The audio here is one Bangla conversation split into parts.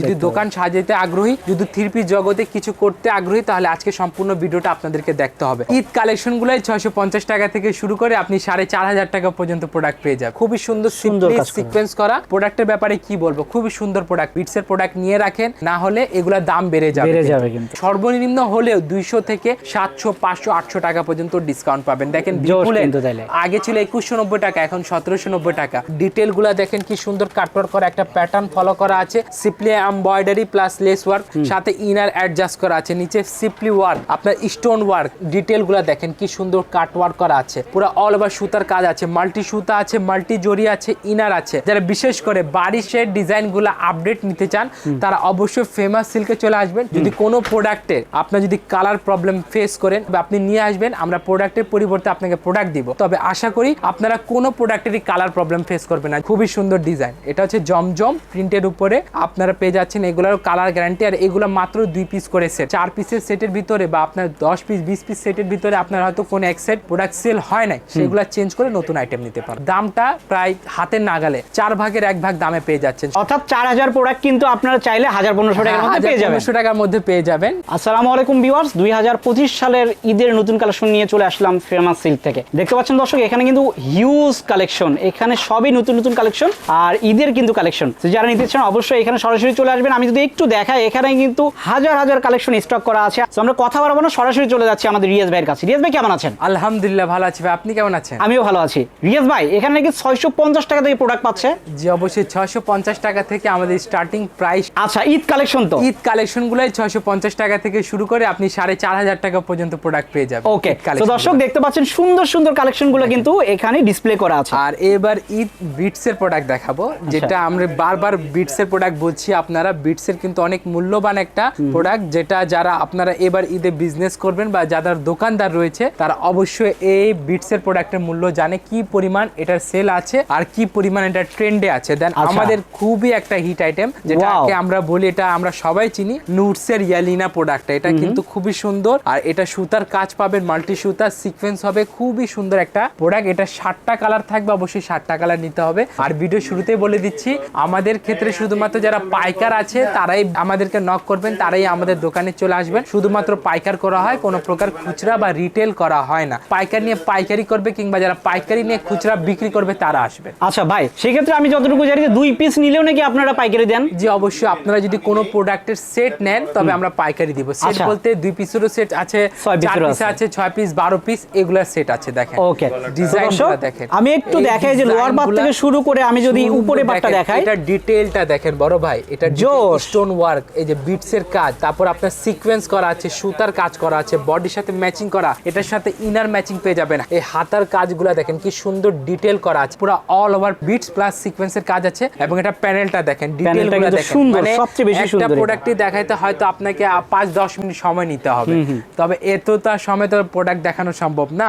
যদি দোকান সাজাইতে আগ্রহী যদি থ্রি পিস জগতে কিছু করতে আগ্রহী তাহলে আজকে সম্পূর্ণ ভিডিওটা আপনাদেরকে দেখতে হবে। ঈদ কালেকশন গুলাই ছয়শো পঞ্চাশ টাকা থেকে শুরু করে আপনি সাড়ে চার হাজার টাকা পর্যন্ত প্রোডাক্ট পেয়ে যাবেন। খুবই সুন্দর সুন্দর। সিকোয়েন্স করা। প্রোডাক্টের ব্যাপারে কি বলব? খুবই সুন্দর প্রোডাক্ট বিটসের প্রোডাক্ট নিয়ে রাখেন না হলে এগুলা দাম বেড়ে যাবে বেড়ে যাবে কিন্তু। সর্বনিম্ন হলেও দুইশো থেকে সাতশো পাঁচশো আটশো টাকা পর্যন্ত ডিসকাউন্ট পাবেন। দেখেন। আগে ছিল একুশশো নব্বই টাকা এখন সতেরোশো নব্বই টাকা। ডিটেলগুলা দেখেন কি সুন্দর কাটওয়ার্ক করা একটা প্যাটার্ন ফলো করা আছে। Simply embroidery plus lace work সাথে ইনার অ্যাডজাস্ট করা আছে নিচে সিপলি ওয়ার্ক আপনার স্টোন ওয়ার্ক ডিটেলগুলা দেখেন কি সুন্দর কাট ওয়ার্ক করা আছে পুরো অল ওভার সুতার কাজ আছে মাল্টি সুতা আছে মাল্টি জরি আছে ইনার আছে। যারা বিশেষ করে বাড়ি শেড ডিজাইনগুলা আপডেট নিতে চান তারা অবশ্যই ফেমাস সিল্কে চলে আসবেন। যদি কোনো প্রোডাক্টের আপনার যদি কালার প্রবলেম ফেস করেন বা আপনি নিয়ে আসবেন আমরা প্রোডাক্টের পরিবর্তে আপনাকে প্রোডাক্ট দিব। তবে আশা করি আপনারা কোনো প্রোডাক্টেরই কালার প্রবলেম ফেস করবেন না। খুবই সুন্দর ডিজাইন এটা হচ্ছে জমজম প্রিন্টের উপরে আপনারা পেয়ে যাচ্ছেন এগুলোর কালার গ্যারান্টি আর এগুলো মাত্র দুই পিস করে সেট চার পিসের সেটের ভিতরে বা আপনার দশ পিস বিশ পিস সেটের ভিতরে আপনার হয়তো কোনো এক সেট প্রোডাক্ট সেল হয় নাই। সেগুলো চেঞ্জ করে নতুন আইটেম নিতে পারেন। দামটা প্রায় হাতের নাগালে চার ভাগের এক ভাগ দামে পেয়ে যাচ্ছেন। অর্থাৎ চার হাজার প্রোডাক্ট কিন্তু আপনারা চাইলে হাজার পনেরোশো টাকার মধ্যে পেয়ে যাবেন। পনেরোশো টাকার মধ্যে পেয়ে যাবেন। আসসালামু আলাইকুম ভিউয়ার্স দুই হাজার পঁচিশ সালের ঈদের নতুন কালেকশন নিয়ে চলে আসলাম ফেমাস সিল্ক থেকে। দেখতে পাচ্ছেন দর্শক এখানে কিন্তু হিউজ কালেকশন এখানে সবই নতুন নতুন কালেকশন আর ঈদের কিন্তু কালেকশন যারা নিতে চান অবশ্যই এখানে সরাসরি চলে আসবেন। আমি যদি একটু দেখাই এখানে কিন্তু হাজার হাজার কালেকশন স্টক করা আছে। আমরা কথা বলব না সরাসরি চলে যাচ্ছি আমাদের রিয়াজ ভাইয়ের কাছে। রিয়াজ ভাই কেমন আছেন? আলহামদুলিল্লাহ ভালো আছি ভাই। আপনি কেমন আছেন? আমিও ভালো আছি। রিয়াজ ভাই এখানে নাকি ছয়শো পঞ্চাশ টাকা থেকে প্রোডাক্ট পাচ্ছে? জি অবশ্যই। ছয়শো পঞ্চাশ টাকা থেকে আমাদের স্টার্টিং প্রাইস আচ্ছা ঈদ কালেকশন তো? ঈদ কালেকশন গুলাই ছয়শো পঞ্চাশ টাকা থেকে শুরু করে আপনি সাড়ে চার হাজার টাকা পর্যন্ত প্রোডাক্ট পেয়ে যাবেন ওকে তো দর্শক দেখতে পাচ্ছেন সুন্দর সুন্দর কালেকশনগুলো কিন্তু এখানে ডিসপ্লে করা আছে। আর এবার ঈদ বিটস এর প্রোডাক্ট দেখাবো আচ্ছা। যেটা আমরা বারবার বিটস এর প্রোডাক্ট বলছি। আপনারা বিটস এর কিন্তু অনেক মূল্যবান একটা প্রোডাক্ট যেটা যারা আপনারা এবার ঈদে বিজনেস করবেন বা যাদের দোকানদার রয়েছে তারা অবশ্যই এই বিটস এর প্রোডাক্টের মূল্য জানে কি পরিমাণ এটার সেল আছে আর কি পরিমাণ এটা ট্রেন্ডে আছে। দেন আচ্ছা। আমাদের খুবই একটা হিট আইটেম যেটাকে আমরা বলি এটা আমরা সবাই চিনি নুটস এর ইয়ালিনা প্রোডাক্ট এটা কিন্তু খুবই সুন্দর আর এটা সুতার কাজ পাবেন মাল্টি সুতার সিকোয়েন্স হবে খুবই সুন্দর একটা প্রোডাক্ট এটা ষাটটা কালার থাকবে অবশ্যই ষাটটা কালার নিতে হবে। আর ভিডিও শুরুতে বলে দিচ্ছি আমাদের ক্ষেত্রে শুধুমাত্র যারা পাইকার আছে তারাই আমাদেরকে নক করবেন তারাই আমাদের দোকানে চলে আসবেন। শুধুমাত্র পাইকার করা হয় কোনো প্রকার খুচরা বা রিটেল করা হয় না। পাইকার নিয়ে পাইকারি করবে কিংবা যারা পাইকারি নিয়ে খুচরা বিক্রি করবে তারা আসবে। আচ্ছা ভাই সেক্ষেত্রে আমি যতটুকু জানি যে দুই পিস নিলেও নাকি আপনারা পাইকারি দেন? জি অবশ্যই। আপনারা যদি কোনো প্রোডাক্টের সেট নেন তবে আমরা পাইকারি দিব। সেট আচ্ছা। বলতে দুই পিসেরও সেট আছে ছয় চার পিস আছে। ছয় পিস বারো পিস এগুলার সেট আছে দেখেন। ওকে ডিজাইন দেখেন। আমি একটু দেখাই যে লোয়ার পার্ট থেকে শুরু করে আমি যদি উপরে পার্টটা দেখাই। এটা ডিটেইলটা দেখেন বড় ভাই। এটা। স্টোন ওয়ার্ক এই যে বিটস এর কাজ তারপর আপনার সিকোয়েন্স করা আছে সুতার কাজ করা আছে বডির সাথে ম্যাচিং করা এটার সাথে ইনার ম্যাচিং পেয়ে যাবেন। এই হাতার কাজগুলো দেখেন কি সুন্দর ডিটেল করা আছে পুরো অল ওভার বিটস প্লাস সিকোয়েন্সের কাজ আছে এবং এটা প্যানেলটা দেখেন ডিটেল Panelটা কিন্তু সুন্দর, সবচেয়ে বেশি সুন্দর একটা এটা। প্রোডাক্টটি দেখাইতে হয়তো আপনাকে আ, পাঁচ দশ মিনিট সময় নিতে হবে। তবে এত তার সময় তো প্রোডাক্ট দেখানো সম্ভব না।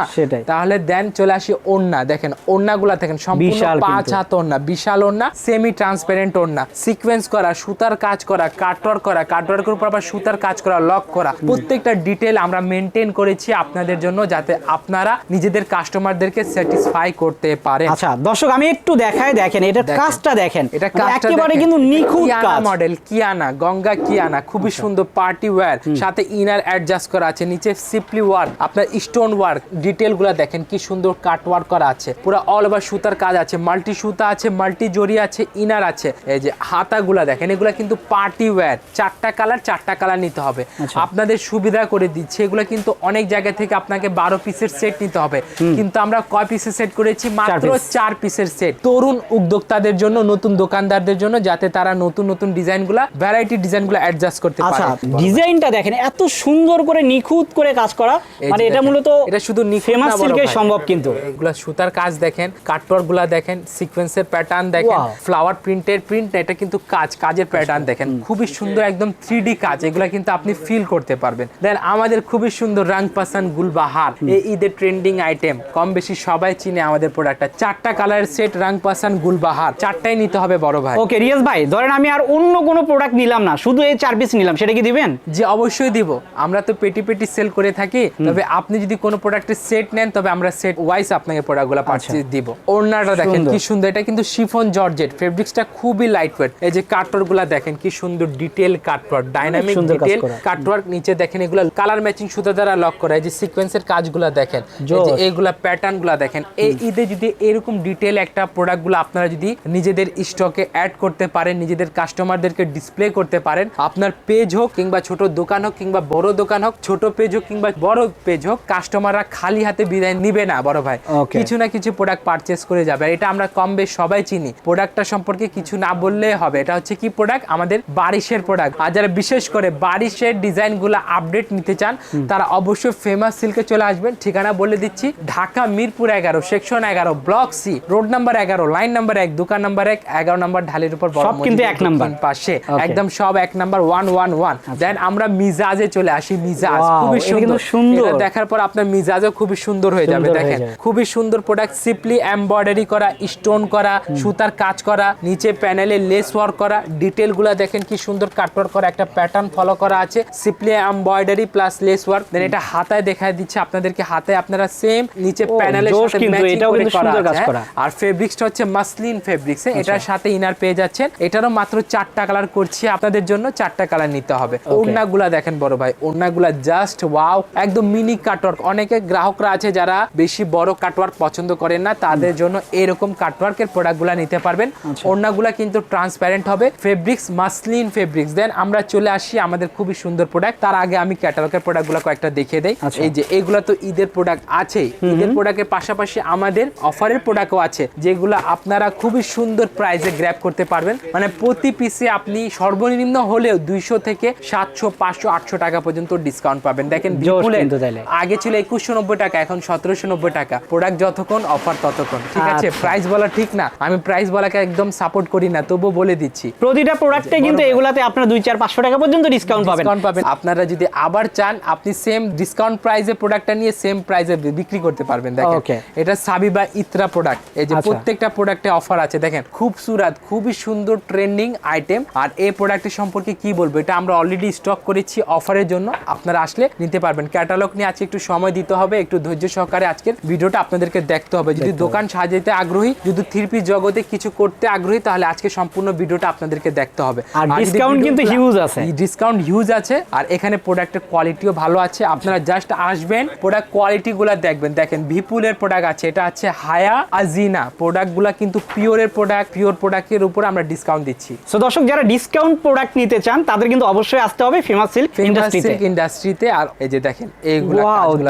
তাহলে দেন চলে আসি ওন্না দেখেন ওন্নাগুলা দেখেন সম্পূর্ণ পাঁচ। হাত ওন্না বিশাল ওন্না সেমি ট্রান্সপারেন্ট ওন্না সিকোয়েন্স করা সুতার কাজ করা কাটওয়ার্ক করা কাটওয়ার্কের উপর আবার সুতার কাজ করা লক করা। প্রত্যেকটা ডিটেল আমরা মেনটেন করেছি আপনাদের জন্য যাতে আপনারা নিজেদের কাস্টমারদেরকে স্যাটিসফাই করতে পারেন। আচ্ছা দর্শক আমি একটু দেখাই দেখেন এটা কাজটা দেখেন। এটা একেবারে কিন্তু নিখুঁত কাজ। মডেল কিয়ানা গঙ্গা কিয়ানা খুবই সুন্দর পার্টি ওয়্যার সাথে ইনার অ্যাডজাস্ট করা আছে নিচে সিপলি ওয়ার্ক আপনার স্টোন ওয়ার্ক ডিটেলগুলা দেখেন কি সুন্দর কাট ওয়ার্ক করা আছে। পুরো অল ওভার সুতার কাজ আছে মাল্টি সুতা আছে মাল্টি জরি আছে ইনার আছে। এই যে হাতাগুলা দেখেন এগুলা কিন্তু পার্টি ওয়্যার চারটা কালার চারটা কালার নিতে হবে। আচ্ছা। আপনাদের সুবিধা করে দিচ্ছে। এগুলো কিন্তু অনেক জায়গা থেকে আপনাকে বারো পিসের সেট নিতে হবে। কিন্তু আমরা কয় পিসের সেট করেছি? মাত্র চার পিসের সেট তরুণ উদ্যোক্তাদের জন্য নতুন দোকানদারদের জন্য যাতে তারা নতুন নতুন ডিজাইনগুলো ভ্যারাইটি ডিজাইনগুলো অ্যাডজাস্ট করতে আচ্ছা পারে ডিজাইনটা দেখেন এত সুন্দর করে নিখুঁত করে কাজ করা। মানে এটা মূলত এটা শুধু ফেমাস সিল্কে সম্ভব কিন্তু। এগুলা সুতার কাজ দেখেন কাটওয়ার্কগুলা দেখেন সিকোয়েন্সের প্যাটার্ন দেখেন. ফ্লাওয়ার প্রিন্টের প্রিন্ট এটা কিন্তু কাজ। কাজ কাজের প্যাটার্ন দেখেন খুবই সুন্দর একদম থ্রি কাজ এগুলা কিন্তু আপনি ফিল করতে পারবেন। দেন আমাদের খুবই সুন্দর রাং পাসান গুলবাহার এই ঈদের ট্রেন্ডিং আইটেম কম বেশি সবাই চিনে আমাদের প্রোডাক্টটা চারটা কালারের সেট রাং পাসান গুলবাহার চারটাই নিতে হবে বড় ভাই। ওকে রিয়াজ ভাই ধরেন আমি আর অন্য কোনো প্রোডাক্ট নিলাম না শুধু এই চার পিস নিলাম সেটা কি দিবেন? যে অবশ্যই দিব। আমরা তো পেটি পেটি সেল করে থাকি তবে আপনি যদি কোনো প্রোডাক্টের সেট নেন তবে আমরা সেট ওয়াইজ আপনাকে প্রোডাক্টগুলো পারচেজ দিব। ওড়নাটা দেখেন কি সুন্দর এটা কিন্তু শিফন জর্জেট ফেব্রিক্সটা খুবই লাইট ওয়েট এই যে কাটর কাটওয়ার্কগুলো দেখেন কি সুন্দর detail cutwork dynamic detail cutwork নিচে দেখেন এগুলো কালার ম্যাচিং সুতা দ্বারা লক করা এই যে সিকোয়েন্সের কাজগুলো দেখেন এইগুলা প্যাটার্নগুলো দেখেন এই ঈদে যদি এরকম ডিটেল একটা প্রোডাক্টগুলো আপনারা যদি নিজেদের স্টকে অ্যাড করতে পারেন নিজেদের কাস্টমারদেরকে ডিসপ্লে করতে পারেন আপনার পেজ হোক কিংবা ছোট দোকান হোক কিংবা বড় দোকান হোক ছোট পেজ হোক কিংবা বড় পেজ হোক কাস্টমাররা খালি হাতে বিদায় নিবে না বড় ভাই। কিছু না কিছু প্রোডাক্ট পারচেস করে যাবে এটা আমরা কম বেশ সবাই চিনি। প্রোডাক্টটা সম্পর্কে কিছু না বললে হবে এটা হচ্ছে কি প্রোডাক্ট আমাদের বারিশের প্রোডাক্ট আর যারা বিশেষ করে বারিশের ডিজাইনগুলো আপডেট নিতে চান তারা অবশ্যই ফেমাস সিল্কে চলে আসবেন। ঠিকানা বলে দিচ্ছি ঢাকা মিরপুর এগারো সেকশন এগারো ব্লক সি রোড নাম্বার এগারো লাইন নাম্বার এক দোকান নাম্বার এক এগারো নাম্বার ঢালের উপর কিন্তু এক নাম্বার। পাশে। একদম সব এক number one one one then আমরা মিজাজে চলে আসি মিজাজ। খুবই সুন্দর। সুন্দর। দেখার পর আপনার মিজাজও খুবই সুন্দর হয়ে যাবে দেখেন। খুবই সুন্দর প্রোডাক্ট সিম্পলি এমব্রয়ডারি করা স্টোন করা সুতার কাজ করা নিচে প্যানেলে লেস ওয়ার্ক করা ডিটেলগুলা দেখেন কি সুন্দর কাটওয়ার্ক করা একটা প্যাটার্ন ফলো করা আছে। Simply embroidery plus lace work then এটা হাতায় দেখায় দিচ্ছে আপনাদেরকে। হাতায় আপনারা সেম নিচে প্যানেলের সাথে ম্যাচিং এটাও করে করা সুন্দর কাজ। করা। আর ফেব্রিক্সটা হচ্ছে মাসলিন ফেব্রিক্স এটার সাথে ইনার পেয়ে যাচ্ছেন। এটারও মাত্র চারটা কালার করছি। আপনাদের জন্য চারটা কালার নিতে হবে। ওড়নাগুলা দেখেন বড় ভাই। ওড়নাগুলা জাস্ট ওয়াও একদম মিনি কাটওয়ার্ক অনেকে গ্রাহকরা আছে যারা বেশি বড় কাটওয়ার্ক পছন্দ করেন না তাদের জন্য এরকম কাটওয়ার্কের প্রোডাক্টগুলো নিতে পারবেন। ওড়নাগুলা কিন্তু ট্রান্সপারেন্ট হবে। ফেব্রিক্স মাসলিন ফেব্রিক্স দেন আমরা চলে আসি আমাদের খুবই সুন্দর প্রোডাক্ট তার আগে আমি ক্যাটালগের প্রোডাক্টগুলো কয়েকটা দেখিয়ে দেই। আচ্ছা। এই যে এগুলো তো ঈদের প্রোডাক্ট আছেই ঈদের প্রোডাক্টের পাশাপাশি আমাদের অফারের প্রোডাক্টও আছে যেগুলো আপনারা খুবই সুন্দর প্রাইসে গ্র্যাব করতে পারবেন। মানে প্রতি পিসে আপনি সর্বনিম্ন হলেও দুইশো থেকে সাতশো পাঁচশো আটশো টাকা পর্যন্ত ডিসকাউন্ট পাবেন। দেখেন। আগে ছিল একুশশো নব্বই টাকা এখন সতেরোশো নব্বই টাকা। প্রোডাক্ট যতক্ষণ অফার ততক্ষণ। ঠিক আছে? আচ্ছা। প্রাইস বলা ঠিক না। আমি প্রাইস বলাকে একদম সাপোর্ট করি না তবুও বলে দিচ্ছি। প্রতিটা প্রোডাক্টে কিন্তু এগুলাতে আপনারা দুই চার পাঁচশো টাকা পর্যন্ত ডিসকাউন্ট পাবেন। পাবেন। আপনারা যদি আবার চান আপনি সেম ডিসকাউন্ট প্রাইসে প্রোডাক্টটা নিয়ে সেম প্রাইসে বিক্রি করতে পারবেন দেখেন. এটা সাবিবা ইত্রা প্রোডাক্ট এই যে আচ্ছা। প্রত্যেকটা প্রোডাক্টে অফার আছে দেখেন। খুব সুরাত খুবই সুন্দর ট্রেন্ডিং আইটেম আর এই প্রোডাক্টের সম্পর্কে কি বলব এটা আমরা অলরেডি স্টক করেছি অফারের জন্য। আপনারা আসলে নিতে পারবেন। ক্যাটালগ নিয়ে আজকে একটু সময় দিতে হবে একটু ধৈর্য সহকারে আজকের ভিডিওটা আপনাদেরকে দেখতে হবে। যদি দোকান সাজাইতে আগ্রহী যদি থ্রি জগতে কিছু করতে আগ্রহী তাহলে আজকে সম্পূর্ণ ভিডিওটা আপনাদেরকে দেখতে হবে। আর discount কিন্তু huge আছে। ডিসকাউন্ট হিউজ আছে আর এখানে প্রোডাক্টের কোয়ালিটিও ভালো আছে। আপনারা জাস্ট আসবেন প্রোডাক্ট কোয়ালিটিগুলো দেখবেন। দেখেন ভিপুলের প্রোডাক্ট আছে এটা আছে হায়া আজিনা প্রোডাক্টগুলা কিন্তু পিওরের প্রোডাক্ট পিওর প্রোডাক্টের উপর আমরা ডিসকাউন্ট দিচ্ছি। সো দর্শক যারা ডিসকাউন্ট প্রোডাক্ট নিতে চান তাদের কিন্তু অবশ্যই আসতে হবে ফেমাস সিল্ক ইন্ডাস্ট্রিতে ইন্ডাস্ট্রিতে আর এই যে দেখেন এইগুলা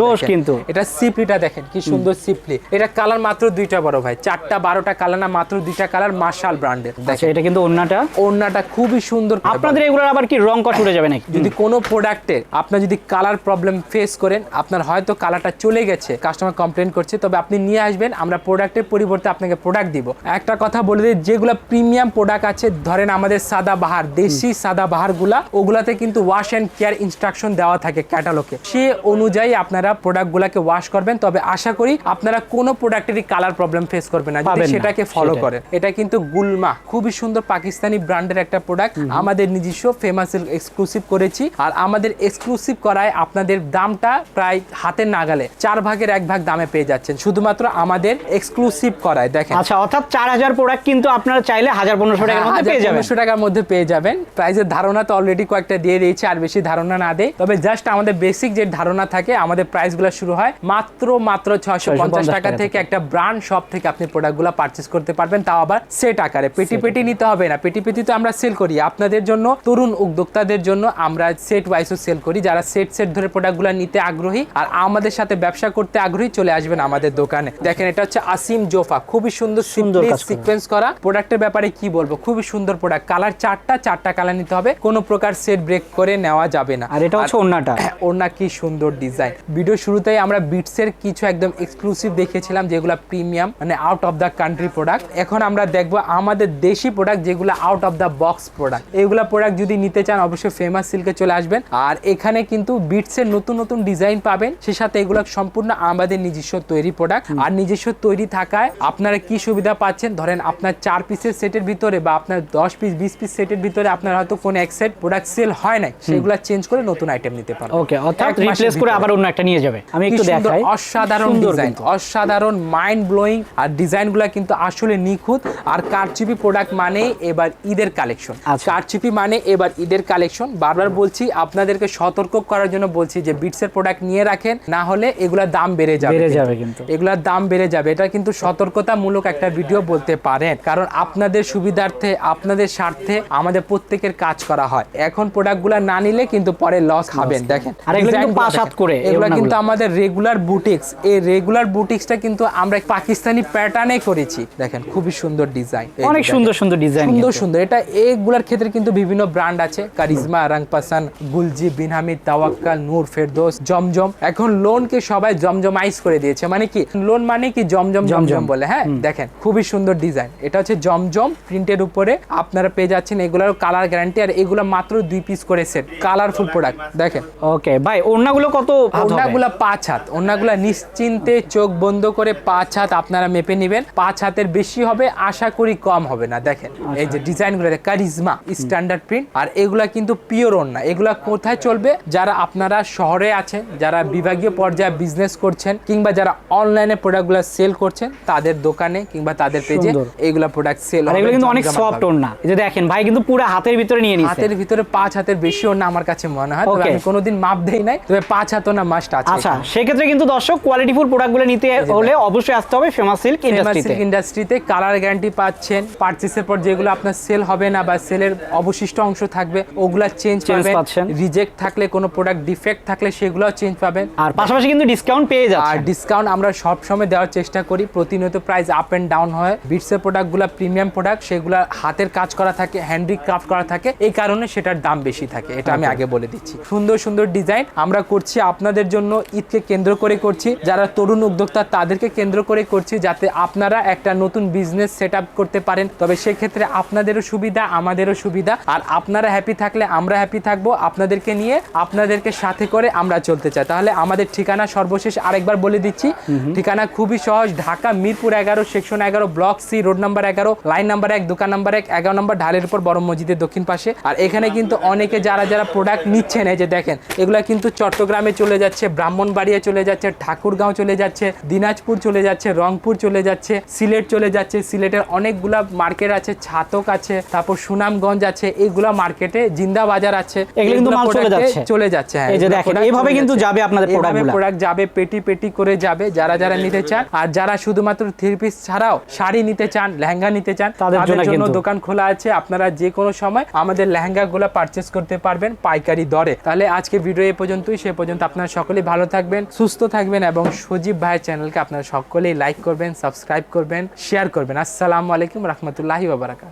জোশ। কিন্তু। এটা সিপলিটা দেখেন কি সুন্দর সিপলি এটা কালার মাত্র দুইটা বড় ভাই চারটা বারোটা কালার না মাত্র দুইটা কালার মার্শাল ব্র্যান্ডের দেখেন। এটা কিন্তু অন্যটা। ওড়নাটা খুবই সুন্দর আপনাদের এগুলোর আবার কি রং কট উঠে যাবে নাকি? যদি কোনো প্রোডাক্টে আপনার যদি কালার প্রবলেম ফেস করেন আপনার হয়তো কালারটা চলে গেছে কাস্টমার কমপ্লেন করছে তবে আপনি নিয়ে আসবেন আমরা প্রোডাক্টের পরিবর্তে আপনাকে প্রোডাক্ট দিব। একটা কথা বলে দিই যেগুলো প্রিমিয়াম প্রোডাক্ট আছে ধরেন আমাদের সাদা বাহার দেশি সাদা বাহারগুলা ওগুলাতে কিন্তু ওয়াশ অ্যান্ড কেয়ার ইনস্ট্রাকশন দেওয়া থাকে ক্যাটালগে সে অনুযায়ী আপনারা প্রোডাক্টগুলোকে ওয়াশ করবেন তবে আশা করি আপনারা কোনো প্রোডাক্টেরই কালার প্রবলেম ফেস করবেন না যদি সেটাকে ফলো। করেন। এটা কিন্তু গুলমা খুবই সুন্দর পাকিস্তানি ব্র্যান্ডের একটা প্রোডাক্ট আমাদের নিজস্ব ফেমাস এক্সক্লুসিভ করেছি। আর আমাদের এক্সক্লুসিভ করায় আপনাদের দামটা প্রায় হাতের নাগালে চার ভাগের এক ভাগ দামে পেয়ে যাচ্ছেন। শুধুমাত্র আমাদের এক্সক্লুসিভ করায় দেখেন। আচ্ছা অর্থাৎ চার হাজার প্রোডাক্ট কিন্তু আপনারা চাইলে হাজার পনেরোশো টাকার মধ্যে পেয়ে যাবেন। পনেরোশো টাকার মধ্যে পেয়ে যাবেন। প্রাইসের ধারণা তো অলরেডি কয়েকটা দিয়ে দিয়েছি আর বেশি ধারণা না দেয় তবে জাস্ট আমাদের বেসিক যে ধারণা থাকে আমাদের প্রাইসগুলো শুরু হয় মাত্র মাত্র ছয়শো পঞ্চাশ টাকা থেকে একটা ব্র্যান্ড শপ থেকে আপনি প্রোডাক্টগুলো পারচেস করতে পারবেন। তাও আবার সেট আকারে। পেটি পেটি নিতে হবে না। পেটি পেটি তো আমরা সেল করি আপনাদের জন্য তরুণ উদ্যোক্তাদের জন্য আমরা সেট ওয়াইজও সেল করি। যারা সেট সেট ধরে প্রোডাক্টগুলো নিতে আগ্রহী আর আমাদের সাথে ব্যবসা করতে আগ্রহী চলে আসবেন আমাদের দোকানে। দেখেন এটা হচ্ছে আসিম জোফা খুবই সুন্দর সুন্দর। সিকোয়েন্স করা। প্রোডাক্টের ব্যাপারে কি বলব? খুবই সুন্দর প্রোডাক্ট কালার চারটা চারটা কালার নিতে হবে। কোনো প্রকার সেট ব্রেক করে নেওয়া যাবে না। আর এটা হচ্ছে অন্যটা ওড়না কি সুন্দর ডিজাইন ভিডিও শুরুতেই আমরা বিটসের কিছু একদম এক্সক্লুসিভ দেখিয়েছিলাম যেগুলো প্রিমিয়াম মানে out of the country product এখন আমরা দেখব আমাদের দেশি প্রোডাক্ট যেগুলো out of the box product এইগুলা প্রোডাক্ট যদি নিতে চান অবশ্যই ফেমাস সিল্কে চলে আসবেন। আর এখানে কিন্তু বিটসের নতুন নতুন ডিজাইন পাবেন। সে সাথে এগুলো সম্পূর্ণ আমাদের নিজস্ব তৈরি প্রোডাক্ট আর নিজস্ব তৈরি থাকায় আপনারা কি সুবিধা পাচ্ছেন? ধরেন আপনার চার পিসের সেটের ভিতরে বা আপনার দশ পিস বিশ পিস সেটের ভিতরে আপনার হয়তো কোন এক সেট প্রোডাক্ট সেল হয় নাই। সেগুলো চেঞ্জ করে নতুন আইটেম নিতে পারবেন। ওকে অর্থাৎ রিপ্লেস করে আবার অন্য একটা নিয়ে যাবে। আমি একটু দেখাই। অসাধারণ ডিজাইন অসাধারণ মাইন্ড ব্লোয়িং আর ডিজাইনগুলো কিন্তু আসলে নিখুঁত। আর কারচুপি প্রোডাক্ট মানেই এবার ঈদের ঈদের কালেকশন। আচ্ছা। কারচুপি মানে এবার ঈদের কালেকশন। বারবার বলছি আপনাদেরকে সতর্ক করার জন্য বলছি যে বিটসের প্রোডাক্ট নিয়ে রাখেন না হলে এগুলার দাম বেড়ে যাবে বেড়ে যাবে কিন্তু। এগুলার দাম বেড়ে যাবে। এটা কিন্তু সতর্কতামূলক একটা ভিডিও বলতে পারেন। কারণ আপনাদের সুবিধার্থে আপনাদের স্বার্থে আমাদের প্রত্যেকের কাজ করা হয়। এখন প্রোডাক্টগুলো না নিলে কিন্তু পরে লস খাবেন। দেখেন আর এগুলো কিন্তু পাঁচ হাত করে, এগুলো কিন্তু আমাদের রেগুলার বুটিক্স এই রেগুলার বুটিক্সটা কিন্তু আমরা পাকিস্তানি প্যাটার্নে করেছি। দেখেন খুবই সুন্দর ডিজাইন অনেক সুন্দর সুন্দর ডিজাইন সুন্দর সুন্দর। এটা এইগুলার ক্ষেত্রে কিন্তু বিভিন্ন ব্র্যান্ড আছে। কারিজমা রাংপাসান গুলজি বিনহামিদ তাওয়াক্কাল নূর ফেরদোস জমজম। এখন লোনকে সবাই জমজমাইজ করে দিয়েছে। মানে কি? লোন মানে কি? জমজম জমজম বলে। হ্যাঁ দেখেন খুবই সুন্দর ডিজাইন। এটা হচ্ছে জমজম প্রিন্টের উপরে আপনারা পেয়ে যাচ্ছেন এগুলোর কালার গ্যারান্টি। আর এগুলো মাত্র দুই পিস করে সেট। কালারফুল প্রোডাক্ট দেখেন। ওকে ভাই ওড়নাগুলো কত? ওনাগুলা পাঁচ হাত। ওনাগুলা নিশ্চিন্তে চোখ বন্ধ করে পাঁচ হাত আপনারা মেপে নেবেন। পাঁচ হাতের বেশি হবে আশা করি কম হবে না। দেখেন এই যে ডিজাইনগুলো কারিজমা স্ট্যান্ডার্ড প্রিন্ট আর এগুলা কিন্তু পিওর ওন্না এগুলা কোথায় চলবে? যারা আপনারা শহরে আছেন যারা বিভাগীয় পর্যায়ে বিজনেস করছেন কিংবা যারা অনলাইনে প্রোডাক্টগুলো সেল করছেন তাদের দোকানে কিংবা তাদের পেজে। এইগুলা প্রোডাক্ট সেল আর এগুলো কিন্তু অনেক সফট ওড়না যে দেখেন ভাই কিন্তু পুরো হাতের ভিতরে নিয়ে নিচ্ছে হাতের ভিতরে পাঁচ হাতের বেশি ওন্না আমার কাছে মনে হয়। তবে আমি কোনোদিন মাপ দেই নাই। তবে পাঁচ হাত ওন্না মাস্ট আছে আচ্ছা সেক্ষেত্রে কিন্তু দর্শক কোয়ালিটিফুল প্রোডাক্টগুলো নিতে হলে অবশ্যই আসতে হবে ফেমাস সিল্ক ইন্ডাস্ট্রিতে ইন্ডাস্ট্রিতে কালার গ্যারান্টি পাচ্ছেন। পারচেসের পর যেগুলো আপনার সেল হবে না বা সেলের অবশিষ্ট অংশ থাকবে ওগুলা চেঞ্জ পাবেন। রিজেক্ট থাকলে কোনো প্রোডাক্ট ডিফেক্ট থাকলে সেগুলোও চেঞ্জ পাবেন। আর পাশাপাশি কিন্তু ডিসকাউন্ট পেয়ে আর ডিসকাউন্ট আমরা সব সময় দেওয়ার চেষ্টা করি। প্রতিনিয়ত প্রাইস আপ এন্ড ডাউন হয়। বিটসের প্রোডাক্টগুলো প্রিমিয়াম প্রোডাক্ট সেগুলো হাতের কাজ করা থাকে হ্যান্ডি ক্রাফট করা থাকে। এই কারণে সেটার দাম বেশি থাকে এটা আমি আগে বলে দিচ্ছি। সুন্দর সুন্দর ডিজাইন আমরা করছি আপনাদের জন্য ঈদকে কেন্দ্র করে করছি। যারা তরুণ উদ্যোক্তা তাদেরকে কেন্দ্র করে করছি যাতে আপনারা একটা নতুন বিজনেস সেট করতে পারেন। তবে সেক্ষেত্রে আপনাদেরও সুবিধা আমাদেরও সুবিধা। আর আপনারা হ্যাপি থাকলে আমরা হ্যাপি থাকব। আপনাদেরকে নিয়ে আপনাদেরকে সাথে করে আমরা চলতে চাই। তাহলে আমাদের ঠিকানা সর্বশেষ আরেকবার বলে দিচ্ছি। ঠিকানা খুবই সহজ। ঢাকা মিরপুর এগারো সেকশন এগারো ব্লক সি রোড নাম্বার এগারো লাইন নাম্বার এক দোকান নাম্বার এক এগারো নাম্বার ঢালের উপর বড় মসজিদের দক্ষিণ পাশে। আর এখানে কিন্তু অনেকে যারা যারা প্রোডাক্ট নিচ্ছেন এই যে দেখেন এগুলা কিন্তু চট্টগ্রামে চলে যাচ্ছে ব্রাহ্মণবাড়িয়া চলে যাচ্ছে ঠাকুরগাঁও চলে যাচ্ছে দিনাজপুর চলে যাচ্ছে রংপুর চলে যাচ্ছে সিলেট চলে যাচ্ছে। সিলেটের অনেকগুলা মার্কেট আছে ছাতক আছে তারপর সুনামগঞ্জ আছে এইগুলা মার্কেটে জিন্দা বাজার আছে। এগুলো কিন্তু মাল চলে যাচ্ছে। চলে যাচ্ছে হ্যাঁ এই যে দেখেন, এভাবে কিন্তু যাবে আপনাদের এভাবে প্রোডাক্ট যাবে পেটি পেটি করে যাবে যারা যারা নিতে চান। আর যারা শুধুমাত্র থ্রি পিস ছাড়াও শাড়ি নিতে চান লেহেঙ্গা নিতে চান তাদের জন্য দোকান খোলা আছে। আপনারা যে কোনো সময় আমাদের লেহেঙ্গা গুলো পারচেস করতে পারবেন পাইকারি দরে। তাহলে আজকে ভিডিও এ পর্যন্তই। সে পর্যন্ত আপনারা সকলেই ভালো থাকবেন সুস্থ থাকবেন এবং সজীব ভাইয়ের চ্যানেলকে আপনারা সকলেই লাইক করবেন সাবস্ক্রাইব করবেন শেয়ার করবেন। আসসালামু আলাইকুম রহমতুল্লাহি বাবারাকাত